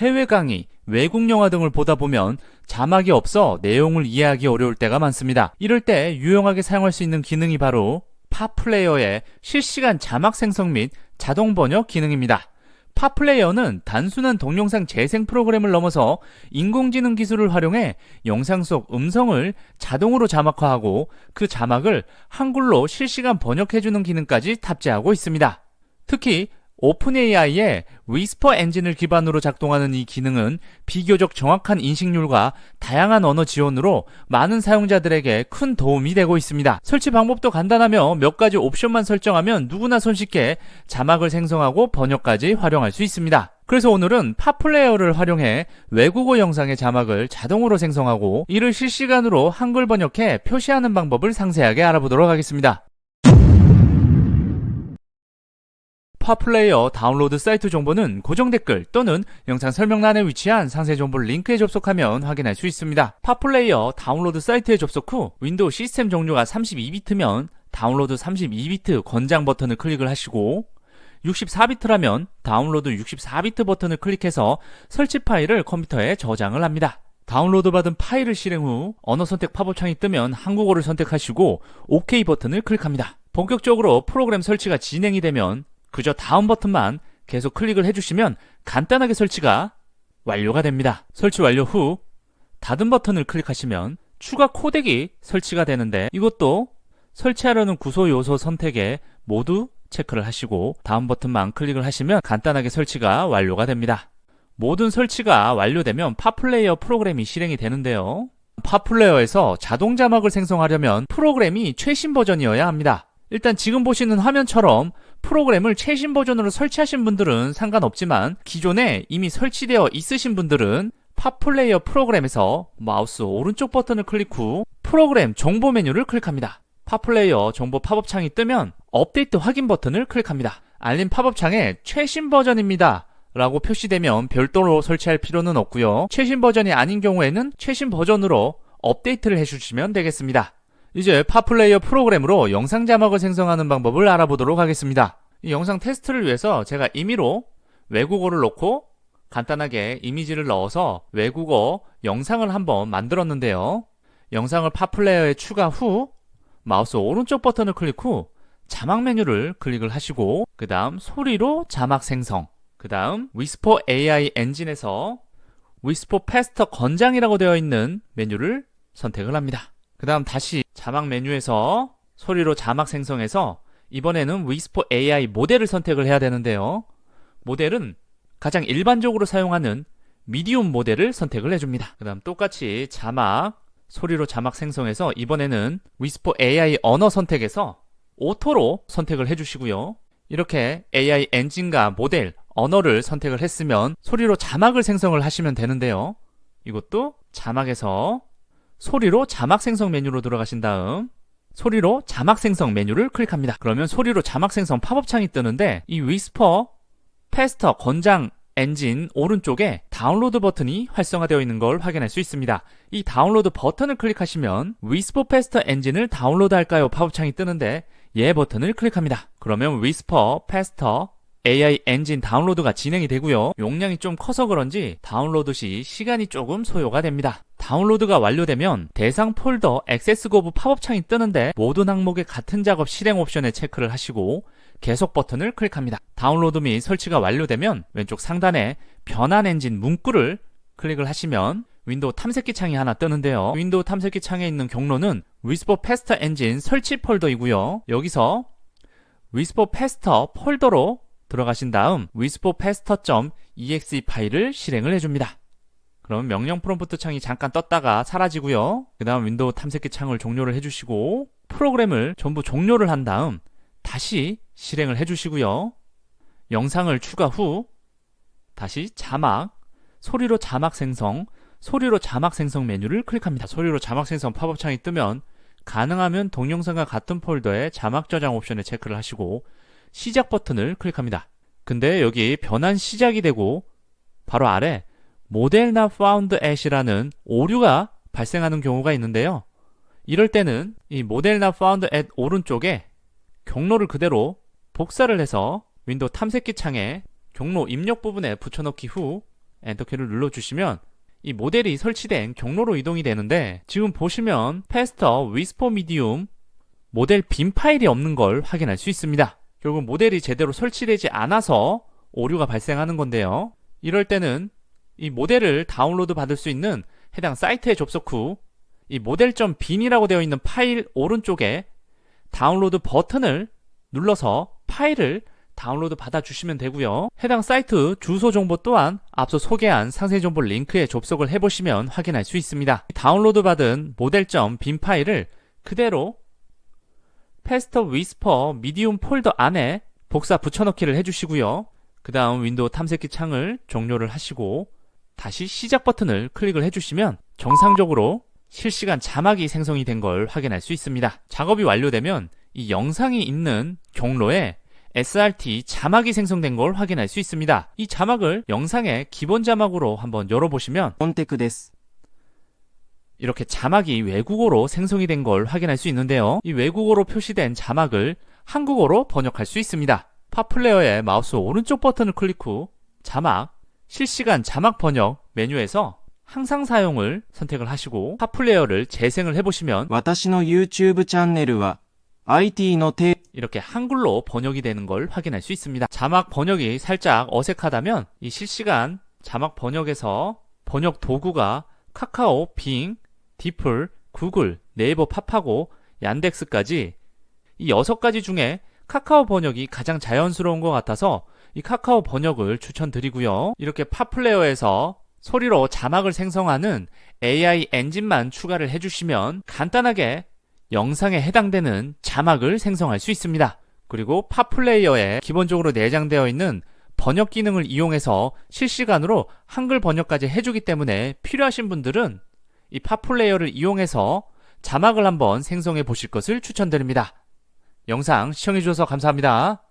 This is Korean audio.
해외 강의, 외국 영화 등을 보다 보면 자막이 없어 내용을 이해하기 어려울 때가 많습니다. 이럴 때 유용하게 사용할 수 있는 기능이 바로 팝플레이어의 실시간 자막 생성 및 자동 번역 기능입니다. 팝플레이어는 단순한 동영상 재생 프로그램을 넘어서 인공지능 기술을 활용해 영상 속 음성을 자동으로 자막화하고 그 자막을 한글로 실시간 번역해주는 기능까지 탑재하고 있습니다. 특히 오픈AI의 위스퍼 엔진을 기반으로 작동하는 이 기능은 비교적 정확한 인식률과 다양한 언어 지원으로 많은 사용자들에게 큰 도움이 되고 있습니다. 설치 방법도 간단하며 몇 가지 옵션만 설정하면 누구나 손쉽게 자막을 생성하고 번역까지 활용할 수 있습니다. 그래서 오늘은 팝플레이어를 활용해 외국어 영상의 자막을 자동으로 생성하고 이를 실시간으로 한글 번역해 표시하는 방법을 상세하게 알아보도록 하겠습니다. 팝플레이어 다운로드 사이트 정보는 고정 댓글 또는 영상 설명란에 위치한 상세 정보 링크에 접속하면 확인할 수 있습니다. 팝플레이어 다운로드 사이트에 접속 후 윈도우 시스템 종류가 32비트면 다운로드 32비트 권장 버튼을 클릭을 하시고 64비트라면 다운로드 64비트 버튼을 클릭해서 설치 파일을 컴퓨터에 저장을 합니다. 다운로드 받은 파일을 실행 후 언어 선택 팝업 창이 뜨면 한국어를 선택하시고 OK 버튼을 클릭합니다. 본격적으로 프로그램 설치가 진행이 되면 그저 다음 버튼만 계속 클릭을 해주시면 간단하게 설치가 완료가 됩니다. 설치 완료 후 닫은 버튼을 클릭하시면 추가 코덱이 설치가 되는데 이것도 설치하려는 구소 요소 선택에 모두 체크를 하시고 다음 버튼만 클릭을 하시면 간단하게 설치가 완료가 됩니다. 모든 설치가 완료되면 팝플레이어 프로그램이 실행이 되는데요. 팝플레이어에서 자동 자막을 생성하려면 프로그램이 최신 버전이어야 합니다. 일단 지금 보시는 화면처럼 프로그램을 최신 버전으로 설치하신 분들은 상관없지만 기존에 이미 설치되어 있으신 분들은 팝플레이어 프로그램에서 마우스 오른쪽 버튼을 클릭 후 프로그램 정보 메뉴를 클릭합니다. 팝플레이어 정보 팝업 창이 뜨면 업데이트 확인 버튼을 클릭합니다. 알림 팝업 창에 최신 버전입니다. 라고 표시되면 별도로 설치할 필요는 없고요. 최신 버전이 아닌 경우에는 최신 버전으로 업데이트를 해주시면 되겠습니다. 이제 팝플레이어 프로그램으로 영상 자막을 생성하는 방법을 알아보도록 하겠습니다. 이 영상 테스트를 위해서 제가 임의로 외국어를 넣고 간단하게 이미지를 넣어서 외국어 영상을 한번 만들었는데요. 영상을 팝플레이어에 추가 후 마우스 오른쪽 버튼을 클릭 후 자막 메뉴를 클릭을 하시고 그 다음 소리로 자막 생성 그 다음 위스퍼 AI 엔진에서 위스퍼 패스터 건장이라고 되어 있는 메뉴를 선택을 합니다. 그 다음 다시 자막 메뉴에서 소리로 자막 생성해서 이번에는 위스퍼 AI 모델을 선택을 해야 되는데요. 모델은 가장 일반적으로 사용하는 미디움 모델을 선택을 해줍니다. 그 다음 똑같이 자막, 소리로 자막 생성해서 이번에는 위스퍼 AI 언어 선택에서 오토로 선택을 해주시고요. 이렇게 AI 엔진과 모델, 언어를 선택을 했으면 소리로 자막을 생성을 하시면 되는데요. 이것도 자막에서 소리로 자막 생성 메뉴로 들어가신 다음 소리로 자막 생성 메뉴를 클릭합니다. 그러면 소리로 자막 생성 팝업 창이 뜨는데 이 위스퍼 패스터 권장 엔진 오른쪽에 다운로드 버튼이 활성화되어 있는 걸 확인할 수 있습니다. 이 다운로드 버튼을 클릭하시면 위스퍼 패스터 엔진을 다운로드 할까요? 팝업 창이 뜨는데 얘 버튼을 클릭합니다. 그러면 위스퍼 패스터 AI 엔진 다운로드가 진행이 되고요. 용량이 좀 커서 그런지 다운로드 시 시간이 조금 소요가 됩니다. 다운로드가 완료되면 대상 폴더 액세스 거부 팝업 창이 뜨는데 모든 항목의 같은 작업 실행 옵션에 체크를 하시고 계속 버튼을 클릭합니다. 다운로드 및 설치가 완료되면 왼쪽 상단에 변환 엔진 문구를 클릭을 하시면 윈도우 탐색기 창이 하나 뜨는데요. 윈도우 탐색기 창에 있는 경로는 위스퍼 패스터 엔진 설치 폴더이고요. 여기서 위스퍼 패스터 폴더로 들어가신 다음 whisper paster.exe 파일을 실행을 해줍니다. 그럼 명령 프롬프트 창이 잠깐 떴다가 사라지고요. 그 다음 윈도우 탐색기 창을 종료를 해주시고 프로그램을 전부 종료를 한 다음 다시 실행을 해주시고요. 영상을 추가 후 다시 자막, 소리로 자막 생성, 소리로 자막 생성 메뉴를 클릭합니다. 소리로 자막 생성 팝업 창이 뜨면 가능하면 동영상과 같은 폴더에 자막 저장 옵션에 체크를 하시고 시작 버튼을 클릭합니다. 근데 여기 변환 시작이 되고 바로 아래 모델 not found at이라는 오류가 발생하는 경우가 있는데요. 이럴 때는 이 모델 not found at 오른쪽에 경로를 그대로 복사를 해서 윈도우 탐색기 창에 경로 입력 부분에 붙여넣기 후 엔터키를 눌러주시면 이 모델이 설치된 경로로 이동이 되는데 지금 보시면 페스터 위스퍼 미디움 모델 빈 파일이 없는 걸 확인할 수 있습니다. 결국 모델이 제대로 설치되지 않아서 오류가 발생하는 건데요. 이럴 때는 이 모델을 다운로드 받을 수 있는 해당 사이트에 접속 후 이 모델.bin이라고 되어 있는 파일 오른쪽에 다운로드 버튼을 눌러서 파일을 다운로드 받아 주시면 되고요. 해당 사이트 주소 정보 또한 앞서 소개한 상세 정보 링크에 접속을 해보시면 확인할 수 있습니다. 다운로드 받은 모델.bin 파일을 그대로 패스터 위스퍼 미디움 폴더 안에 복사 붙여넣기를 해주시고요. 그 다음 윈도우 탐색기 창을 종료를 하시고 다시 시작 버튼을 클릭을 해주시면 정상적으로 실시간 자막이 생성이 된 걸 확인할 수 있습니다. 작업이 완료되면 이 영상이 있는 경로에 SRT 자막이 생성된 걸 확인할 수 있습니다. 이 자막을 영상의 기본 자막으로 한번 열어보시면 이렇게 자막이 외국어로 생성이 된 걸 확인할 수 있는데요. 이 외국어로 표시된 자막을 한국어로 번역할 수 있습니다. 팝플레어의 마우스 오른쪽 버튼을 클릭 후 자막, 실시간 자막 번역 메뉴에서 항상 사용을 선택을 하시고 팝플레어를 재생을 해보시면 私の YouTube チャンネルは IT のテ 이렇게 한글로 번역이 되는 걸 확인할 수 있습니다. 자막 번역이 살짝 어색하다면 이 실시간 자막 번역에서 번역 도구가 카카오, 빙, 디플, 구글, 네이버 팝하고 얀덱스까지 이 여섯 가지 중에 카카오 번역이 가장 자연스러운 것 같아서 이 카카오 번역을 추천드리고요. 이렇게 팝플레어에서 소리로 자막을 생성하는 AI 엔진만 추가를 해주시면 간단하게 영상에 해당되는 자막을 생성할 수 있습니다. 그리고 팝플레이어에 기본적으로 내장되어 있는 번역 기능을 이용해서 실시간으로 한글 번역까지 해주기 때문에 필요하신 분들은 이 팝플레이어를 이용해서 자막을 한번 생성해 보실 것을 추천드립니다. 영상 시청해 주셔서 감사합니다.